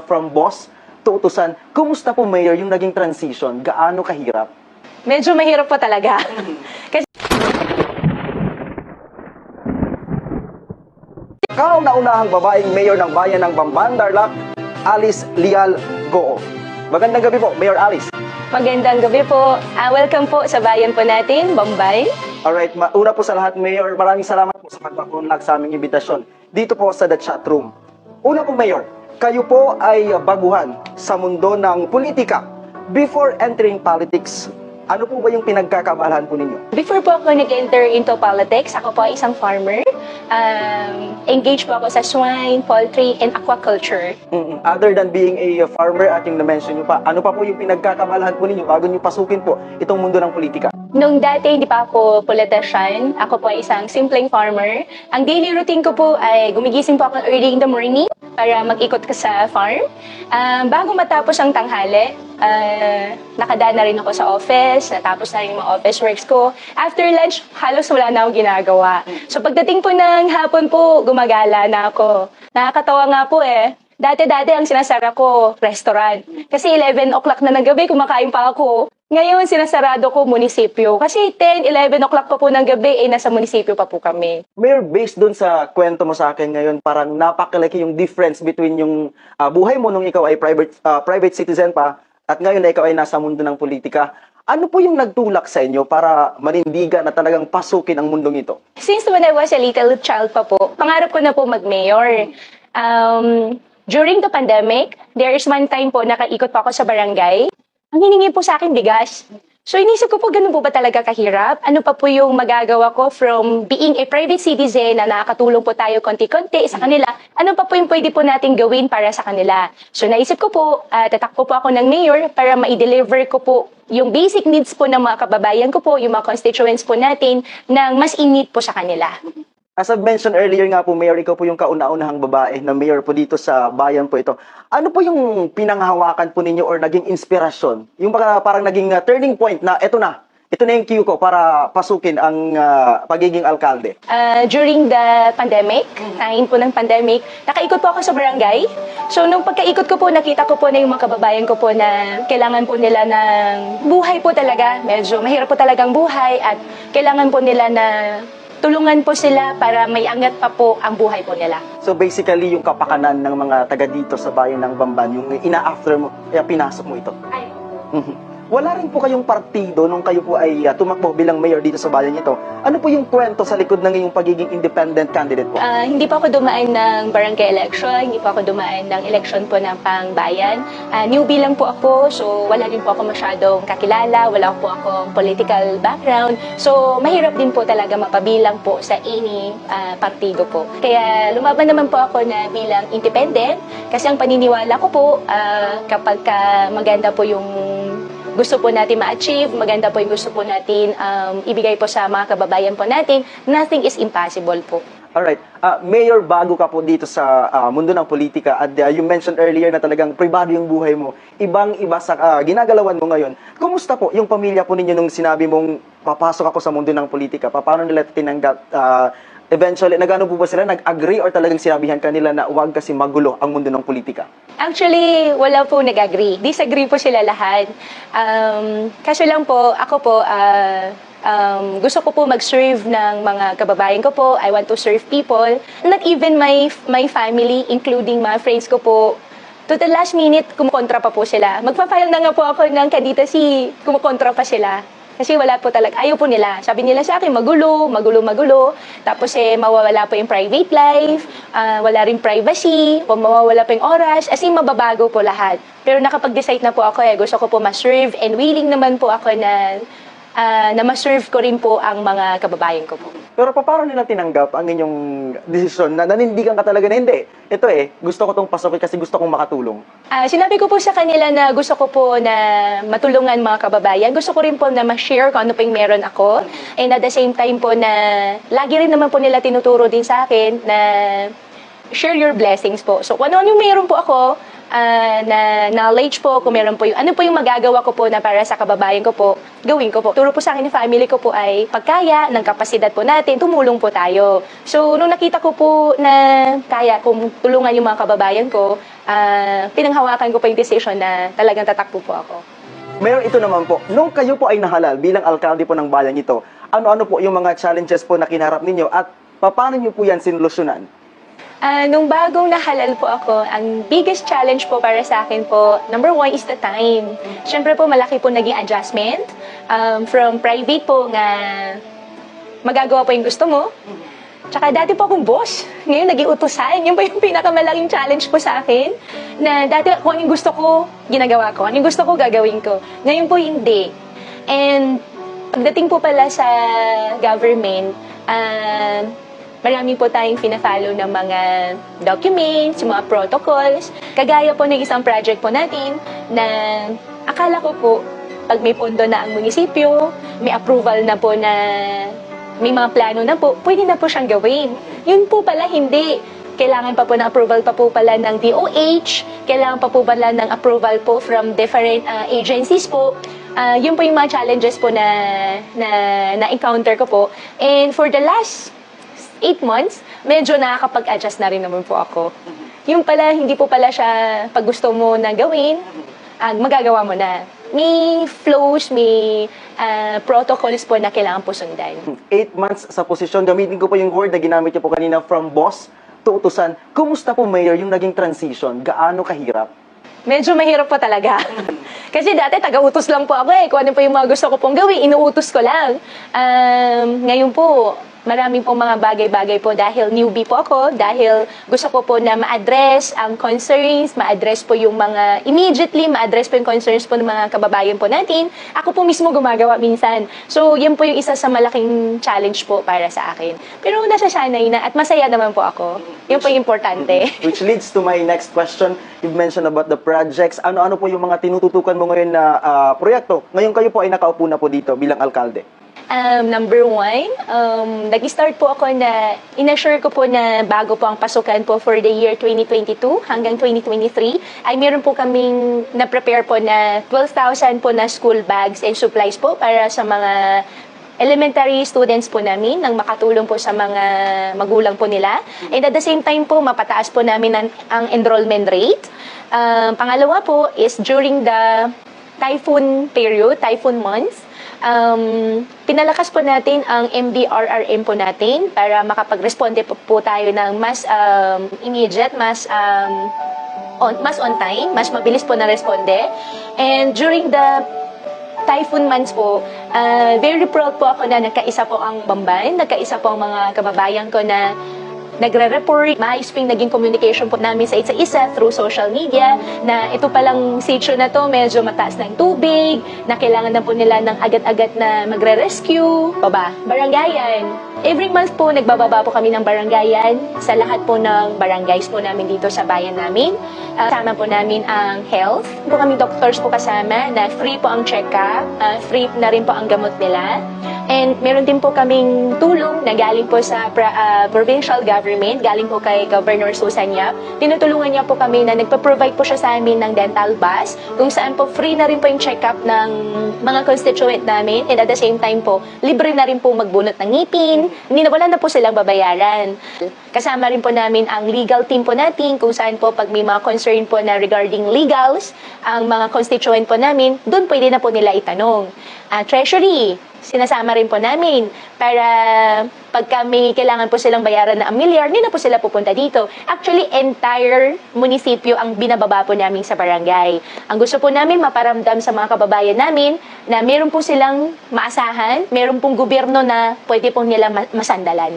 from boss to utusan. Kumusta po, Mayor, yung naging transition? Gaano kahirap? Medyo mahirap po talaga. Kasi Kauna-unahang babaeng mayor ng bayan ng Bamban, Darlac, Alice Lial Goo. Magandang gabi po, Mayor Alice. magandang gabi po. Ah, welcome po sa bayan po natin, Bombay. Alright, ma- una po sa lahat, Mayor, maraming salamat po sa pagpapunlag sa aming imbitasyon dito po sa The Chat Room. Una po, Mayor, kayo po ay baguhan sa mundo ng politika. Before entering politics, ano po ba yung pinagkakabalahan po ninyo? Before po ako nag-enter into politics, ako po ay isang farmer. Um, engaged po ako sa swine, poultry, and aquaculture. Mm-mm. Other than being a farmer at yung na-mention nyo pa, ano pa po yung pinagkakabalahan po ninyo bago nyo pasukin po itong mundo ng politika? Nung dati, hindi pa ako politician. Ako po ay isang simpleng farmer. Ang daily routine ko po ay gumigising po ako early in the morning para mag-ikot ka sa farm. Um, bago matapos ang tanghali, uh, nakadaan na rin ako sa office, natapos na rin yung office works ko. After lunch, halos wala na akong ginagawa. So pagdating po ng hapon po, gumagala na ako. Nakakatawa nga po eh. Dati-dati ang sinasara ko, restaurant. Kasi 11 o'clock na ng gabi, kumakain pa ako. Ngayon, sinasarado ko munisipyo. Kasi 10, 11 o'clock pa po ng gabi, eh, nasa munisipyo pa po kami. Mayor, based dun sa kwento mo sa akin ngayon, parang napakalaki yung difference between yung ah, buhay mo nung ikaw ay private ah, private citizen pa at ngayon na ikaw ay nasa mundo ng politika. Ano po yung nagtulak sa inyo para manindigan na talagang pasukin ang mundong ito? Since when I was a little child pa po, pangarap ko na po mag-mayor. Um, during the pandemic, there is one time po nakaikot po ako sa barangay. Ang hiningi po sa akin bigas. So inisip ko po, ganun po ba talaga kahirap? Ano pa po yung magagawa ko from being a private citizen na nakakatulong po tayo konti-konti sa kanila? Ano pa po yung pwede po natin gawin para sa kanila? So naisip ko po, uh, tatakbo po ako ng mayor para ma-deliver ko po yung basic needs po ng mga kababayan ko po, yung mga constituents po natin, ng mas in-need po sa kanila. As I've mentioned earlier nga po, Mayor, ikaw po yung kauna-unahang babae na mayor po dito sa bayan po ito. Ano po yung pinanghawakan po ninyo or naging inspirasyon? Yung baka parang naging uh, turning point na eto na, ito na yung cue ko para pasukin ang uh, pagiging alkalde. Uh, during the pandemic, time po ng pandemic, nakaikot po ako sa barangay. So, nung pagkaikot ko po, nakita ko po na yung mga kababayan ko po na kailangan po nila ng buhay po talaga. Medyo mahirap po talagang buhay at kailangan po nila na tulungan po sila para may angat pa po ang buhay po nila. So basically, yung kapakanan ng mga taga dito sa bayan ng Bamban, yung ina-after mo, kaya pinasok mo ito. Mhm. Wala rin po kayong partido nung kayo po ay uh, tumakbo bilang mayor dito sa bayan ito. Ano po yung kwento sa likod ng iyong pagiging independent candidate po? Ah, hindi pa ako dumaan ng barangay election, hindi pa ako dumaan ng election po ng pangbayan. Ah, newbie lang po ako, so wala din po ako masyadong kakilala, wala po akong political background. So mahirap din po talaga mapabilang po sa any ah, partido po. Kaya lumaban naman po ako na bilang independent kasi ang paniniwala ko po ah, kapag ka maganda po yung gusto po natin ma-achieve, maganda po yung gusto po natin um, ibigay po sa mga kababayan po natin, nothing is impossible po. Alright. Uh, mayor, bago ka po dito sa uh, mundo ng politika at uh, you mentioned earlier na talagang privado yung buhay mo. Ibang-iba sa uh, ginagalawan mo ngayon. Kumusta po yung pamilya po ninyo nung sinabi mong papasok ako sa mundo ng politika? Pa- Paano nila tinanggap? Uh, eventually, nagano po ba sila? Nag-agree or talagang sinabihan kanila na huwag kasi magulo ang mundo ng politika? Actually, wala po nag-agree. Disagree po sila lahat. Um, kaso lang po, ako po, ah, um, gusto ko po mag-serve ng mga kababayan ko po. I want to serve people. Not even my, my family, including mga friends ko po. To the last minute, kumukontra pa po sila. Magpa-file na nga po ako ng candidacy, kumukontra pa sila. Kasi wala po talaga, ayaw po nila. Sabi nila sa akin, magulo, magulo, magulo. Tapos eh, mawawala po yung private life, ah, wala rin privacy, o mawawala po yung oras. As in, mababago po lahat. Pero nakapag-decide na po ako eh, gusto ko po ma-serve and willing naman po ako na, ah, na ma-serve ko rin po ang mga kababayan ko po. Pero pa- paano nila tinanggap ang inyong desisyon na nanindigan ka talaga na hindi? Ito eh, gusto ko tong pasukin kasi gusto kong makatulong. Ah, sinabi ko po sa kanila na gusto ko po na matulungan mga kababayan. Gusto ko rin po na ma-share kung ano po yung meron ako. And at the same time po na lagi rin naman po nila tinuturo din sa akin na share your blessings po. So kung ano yung meron po ako, ah, na knowledge po, kung meron po yung, ano po yung magagawa ko po na para sa kababayan ko po, gawin ko po. Turo po sa akin ng family ko po ay pagkaya, ng kapasidad po natin, tumulong po tayo. So, nung nakita ko po na kaya kung tulungan yung mga kababayan ko, ah, pinanghawakan ko po yung decision na talagang tatakbo po ako. Mayor, ito naman po, nung kayo po ay nahalal bilang alkalde po ng bayan ito, ano-ano po yung mga challenges po na kinarap ninyo at paano niyo po yan sinlusyonan? Ah, nung bagong nahalal po ako, ang biggest challenge po para sa akin po, number one is the time. Siyempre po, malaki po naging adjustment. Um, from private po nga magagawa po yung gusto mo. Tsaka dati po akong boss. Ngayon, naging utusan. Yun po yung pinakamalaking challenge po sa akin. Na dati kung anong gusto ko, ginagawa ko. Anong gusto ko, gagawin ko. Ngayon po, hindi. And pagdating po pala sa government, ah, marami po tayong fina-follow ng mga documents, mga protocols. Kagaya po ng isang project po natin na akala ko po, pag may pondo na ang munisipyo, may approval na po na may mga plano na po, pwede na po siyang gawin. Yun po pala hindi. Kailangan pa po ng approval pa po pala ng DOH, kailangan pa po pala ng approval po from different uh, agencies po. Ah, yun po yung mga challenges po na, na, na-encounter ko po. And for the last eight months, medyo nakakapag-adjust na rin naman po ako. Yung pala, hindi po pala siya pag gusto mo na gawin, ah, magagawa mo na. May flows, may ah, protocols po na kailangan po sundan. Eight months sa posisyon, gamitin ko po yung word na ginamit niyo po kanina from boss to utusan. Kumusta po, Mayor, yung naging transition? Gaano kahirap? Medyo mahirap po talaga. Kasi dati taga-utos lang po ako eh. Kung ano po yung mga gusto ko pong gawin, inuutos ko lang. Um, ngayon po, maraming pong mga bagay-bagay po dahil newbie po ako, dahil gusto ko po na ma-address ang concerns, ma-address po yung mga, immediately ma-address po yung concerns po ng mga kababayan po natin. Ako po mismo gumagawa minsan. So, yan po yung isa sa malaking challenge po para sa akin. Pero nasasanay na at masaya naman po ako. Yun po yung importante. Which leads to my next question. You've mentioned about the projects. Ano-ano po yung mga tinututukan mo ngayon na ah, proyekto? Ngayon kayo po ay nakaupo na po dito bilang alkalde. Um, number one, um, nag-start po ako na, inassure ko po na bago po ang pasukan po for the year 2022 hanggang 2023, ay meron po kaming na-prepare po na 12,000 po na school bags and supplies po para sa mga elementary students po namin nang makatulong po sa mga magulang po nila. And at the same time po, mapataas po namin ang, ang enrollment rate. Um, pangalawa po is during the typhoon period, typhoon months, um, pinalakas po natin ang MDRRM po natin para makapag-responde po, po tayo ng mas um, immediate, mas um, on, mas on time, mas mabilis po na responde. And during the typhoon months po, uh, very proud po ako na nagkaisa po ang Bamban, nagkaisa po ang mga kababayan ko na nagre-report, maayos po yung naging communication po namin sa isa-isa through social media na ito palang sitio na to medyo mataas ng tubig, na kailangan na po nila ng agad-agad na magre-rescue. Baba, barangayan. Every month po, nagbababa po kami ng barangayan sa lahat po ng barangays po namin dito sa bayan namin. Uh, kasama po namin ang health. Po kami doctors po kasama na free po ang check-up, uh, free na rin po ang gamot nila. And meron din po kaming tulong na galing po sa ah, provincial government, galing po kay Governor Susan Yap. Tinutulungan niya po kami na nagpa-provide po siya sa amin ng dental bus, kung saan po free na rin po yung check-up ng mga constituent namin. And at the same time po, libre na rin po magbunot ng ngipin. Hindi wala na po silang babayaran. Kasama rin po namin ang legal team po natin, kung saan po pag may mga concern po na regarding legals, ang mga constituent po namin, doon pwede na po nila itanong. Ah, treasury, sinasama rin po namin para pag kami kailangan po silang bayaran na ang milyar, hindi na po sila pupunta dito. Actually, entire munisipyo ang binababa po namin sa barangay. Ang gusto po namin maparamdam sa mga kababayan namin na meron po silang maasahan, meron pong gobyerno na pwede pong nila ma- masandalan.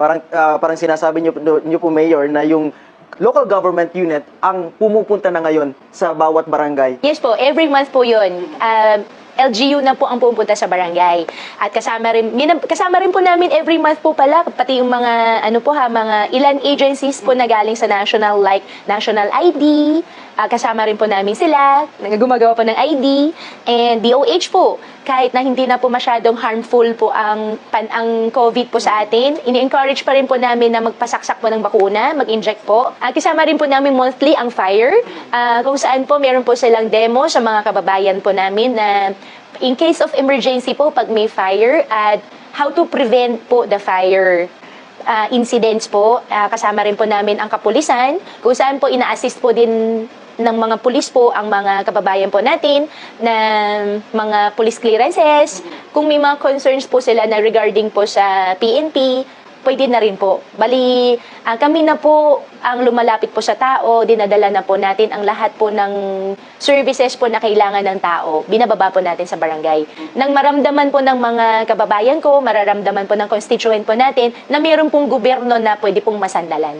Parang, ah, parang sinasabi niyo, niyo po, Mayor, na yung local government unit ang pumupunta na ngayon sa bawat barangay. Yes po, every month po yun. Um, LGU na po ang pupunta sa barangay. At kasama rin, kasama rin po namin every month po pala, pati yung mga, ano po ha, mga ilan agencies po na galing sa national like National ID, Ah, kasama rin po namin sila, gumagawa po ng ID, and DOH po. Kahit na hindi na po masyadong harmful po ang, pan, ang COVID po sa atin, ini-encourage pa rin po namin na magpasaksak po ng bakuna, mag-inject po. At kasama rin po namin monthly ang FIRE, ah, kung saan po meron po silang demo sa mga kababayan po namin na in case of emergency po, pag may fire, at how to prevent po the fire uh, incidents po. Ah, kasama rin po namin ang kapulisan, kung saan po ina-assist po din ng mga pulis po ang mga kababayan po natin na mga police clearances. Kung may mga concerns po sila na regarding po sa PNP, pwede na rin po. Bali, ah, kami na po ang lumalapit po sa tao, dinadala na po natin ang lahat po ng services po na kailangan ng tao. Binababa po natin sa barangay. Nang maramdaman po ng mga kababayan ko, mararamdaman po ng constituent po natin na mayroon pong gobyerno na pwede pong masandalan.